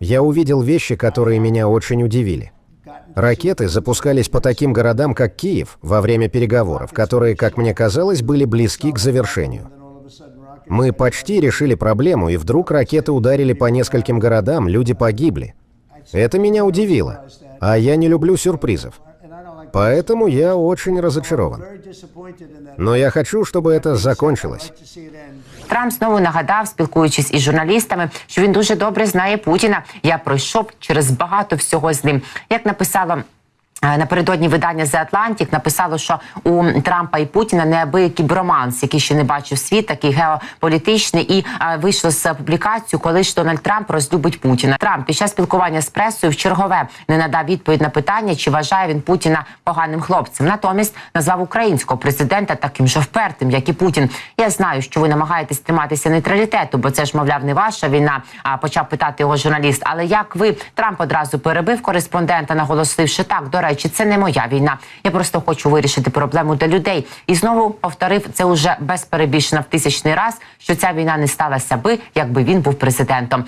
я увидел вещи, которые меня очень удивили. Ракеты запускались по таким городам, как Киев, во время переговоров, которые, как мне казалось, были близки к завершению. Мы почти решили проблему, и вдруг ракеты ударили по нескольким городам, люди погибли. Это меня удивило. А я не люблю сюрпризов. Поэтому я очень разочарован. Но я хочу, чтобы это закончилось. Трамп знову нагадав, спілкуючись із журналістами, що він дуже добре знає Путіна. Я пройшов через багато всього з ним. Як написала. е, Напередодні видання The Atlantic написало, що у Трампа і Путіна неабиякий броманс, який ще не бачив світ, такий геополітичний, і е, вийшло з публікацією, коли ж Дональд Трамп розлюбить Путіна. Трамп під час спілкування з пресою в чергове не надав відповідь на питання, чи вважає він Путіна поганим хлопцем. Натомість назвав українського президента таким же впертим, як і Путін. Я знаю, що ви намагаєтесь триматися нейтралітету, бо це ж мовляв не ваша війна. А почав питати його журналіст. Але як ви Трамп одразу перебив кореспондента, наголосивши так, до речі, це не моя війна. Я просто хочу вирішити проблему для людей. І знову повторив це уже без перебільшення в тисячний раз, що ця війна не сталася би, якби він був президентом.